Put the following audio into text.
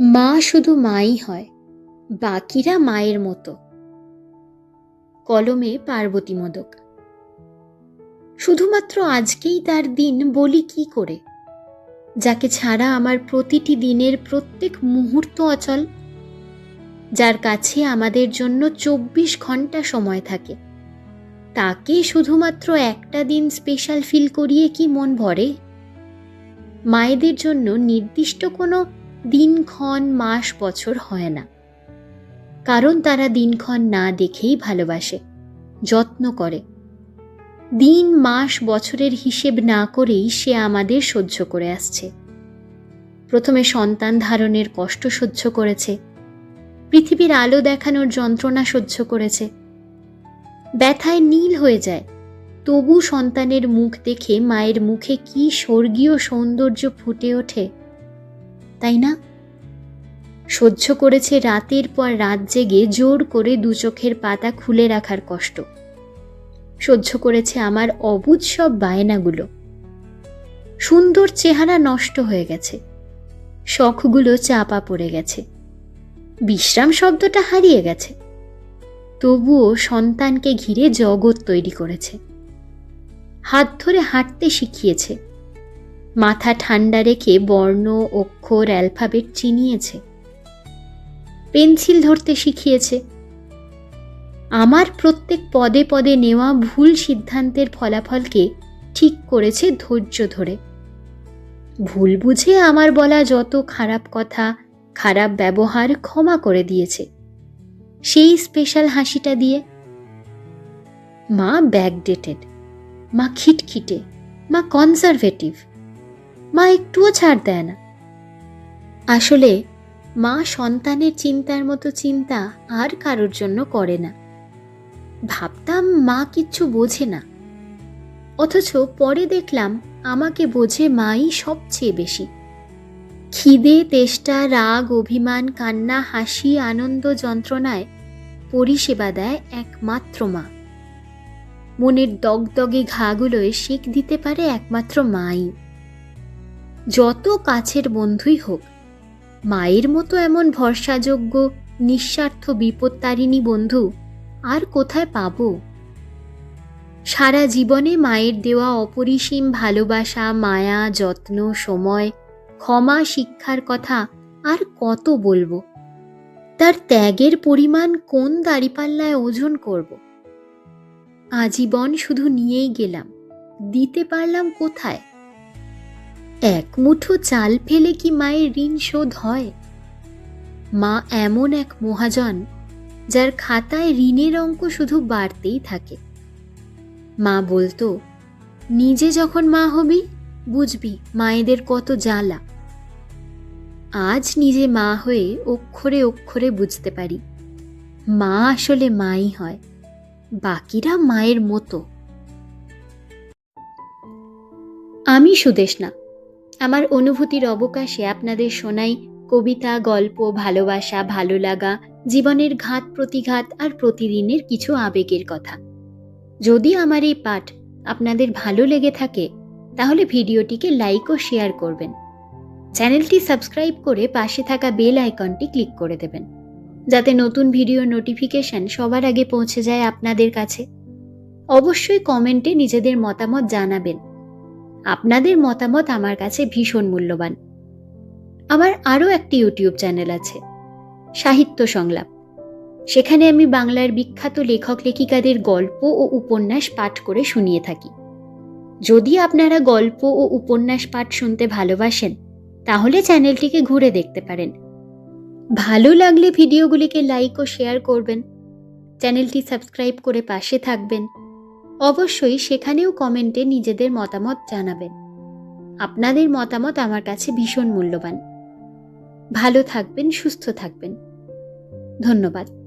মা শুধু মাই হয়, বাকিরা মায়ের মতো। কলমে পার্বতী মোদক। শুধুমাত্র আজকেই তার দিন বলি কি করে? যাকে ছাড়া আমার প্রতিটি দিনের প্রত্যেক মুহূর্ত অচল। যার কাছে আমাদের জন্য চব্বিশ ঘণ্টা সময় থাকে। তাকে শুধুমাত্র একটা দিন স্পেশাল ফিল করিয়ে কি মন ভরে? মায়েদের জন্য নির্দিষ্ট কোনো দিনক্ষণ, মাস, বছর হয় না। কারণ তারা দিনক্ষণ না দেখেই ভালোবাসে, যত্ন করে। দিন, মাস, বছরের হিসেব না করেই সে আমাদের সহ্য করে আসছে। প্রথমে সন্তান ধারণের কষ্ট সহ্য করেছে, পৃথিবীর আলো দেখানোর যন্ত্রণা সহ্য করেছে। ব্যথায় নীল হয়ে যায়, তবু সন্তানের মুখ দেখে মায়ের মুখে কি স্বর্গীয় সৌন্দর্য ফুটে ওঠে। তাই না? সহ্য করেছে রাতের পর রাত জেগে জোর করে দু চোখের পাতা খুলে রাখার কষ্ট। সহ্য করেছে আমার অবুঝ সব বায়নাগুলো। সুন্দর চেহারা নষ্ট হয়ে গেছে। শখগুলো চাপা পড়ে গেছে। বিশ্রাম শব্দটা হারিয়ে গেছে। তবুও সন্তানকে ঘিরে জগৎ তৈরি করেছে। হাত ধরে হাঁটতে শিখিয়েছে। মাথা ঠান্ডা রেখে বর্ণ, অক্ষর, অ্যালফাবেট চিনিয়েছে। পেন্সিল ধরতে শিখিয়েছে। আমার প্রত্যেক পদে পদে নেওয়া ভুল সিদ্ধান্তের ফলাফলকে ঠিক করেছে ধৈর্য ধরে। ভুল বুঝে আমার বলা যত খারাপ কথা, খারাপ ব্যবহার ক্ষমা করে দিয়েছে। সেই স্পেশাল হাসিটা দিয়ে। মা ব্যাকডেটেড, মা খিটখিটে, মা কনজারভেটিভ। মা একটুও ছাড় দেয় না। আসলে মা সন্তানের চিন্তার মতো চিন্তা আর কারোর জন্য করে না। ভাবতাম মা কিচ্ছু বোঝে না। অথচ পরে দেখলাম আমাকে বোঝে মাই সবচেয়ে বেশি। খিদে, তেষ্টা, রাগ, অভিমান, কান্না, হাসি, আনন্দ যন্ত্রণায় পরিষেবা দেয় একমাত্র মা। মনের দগদগে ঘাগুলোয় শিখ দিতে পারে একমাত্র মাই। যত কাছের বন্ধুই হোক, মায়ের মতো এমন ভরসাযোগ্য, নিঃস্বার্থ বিপত্তারিণী বন্ধু আর কোথায় পাব? সারা জীবনে মায়ের দেওয়া অপরিসীম ভালোবাসা, মায়া, যত্ন, সময়, ক্ষমা, শিক্ষার কথা আর কত বলব? তার ত্যাগের পরিমাণ কোন দাড়িপাল্লায় ওজন করব? আজীবন শুধু নিয়েই গেলাম, দিতে পারলাম কোথায়? এক মুঠো চাল ফেলে কি মায়ের ঋণ শোধ হয়? মা এমন এক মহাজন, যার খাতায় ঋণের অঙ্ক শুধু বাড়তেই থাকে। মা বলতো, নিজে যখন মা হবি, বুঝবি মায়েদের কত জ্বালা। আজ নিজে মা হয়ে অক্ষরে অক্ষরে বুঝতে পারি, মা আসলে মাই হয়, বাকিরা মায়ের মতো। আমি সুদেশনা আমার অনুভূতির অবকাশে আপনাদের শোনাই কবিতা, গল্প, ভালোবাসা, ভালো লাগা, জীবনের ঘাত, প্রতিঘাত আর প্রতিদিনের কিছু আবেগের কথা। যদি আমার এই পাঠ আপনাদের ভালো লেগে থাকে, তাহলে ভিডিওটিকে লাইক ও শেয়ার করবেন। চ্যানেলটি সাবস্ক্রাইব করে পাশে থাকা বেল আইকনটি ক্লিক করে দেবেন, যাতে নতুন ভিডিও নোটিফিকেশন সবার আগে পৌঁছে যায় আপনাদের কাছে। অবশ্যই কমেন্টে নিজেদের মতামত জানাবেন। আপনাদের মতামত আমার কাছে ভীষণ মূল্যবান। আমার আরও একটি ইউটিউব চ্যানেল আছে, সাহিত্য সংলাপ। সেখানে আমি বাংলার বিখ্যাত লেখক লেখিকাদের গল্প ও উপন্যাস পাঠ করে শুনিয়ে থাকি। যদি আপনারা গল্প ও উপন্যাস পাঠ শুনতে ভালোবাসেন, তাহলে চ্যানেলটিকে ঘুরে দেখতে পারেন। ভালো লাগলে ভিডিওগুলিকে লাইক ও শেয়ার করবেন। চ্যানেলটি সাবস্ক্রাইব করে পাশে থাকবেন। অবশ্যই সেখানেও কমেন্টে নিজেদের মতামত জানাবেন। আপনাদের মতামত আমার কাছে ভীষণ মূল্যবান। ভালো থাকবেন, সুস্থ থাকবেন। ধন্যবাদ।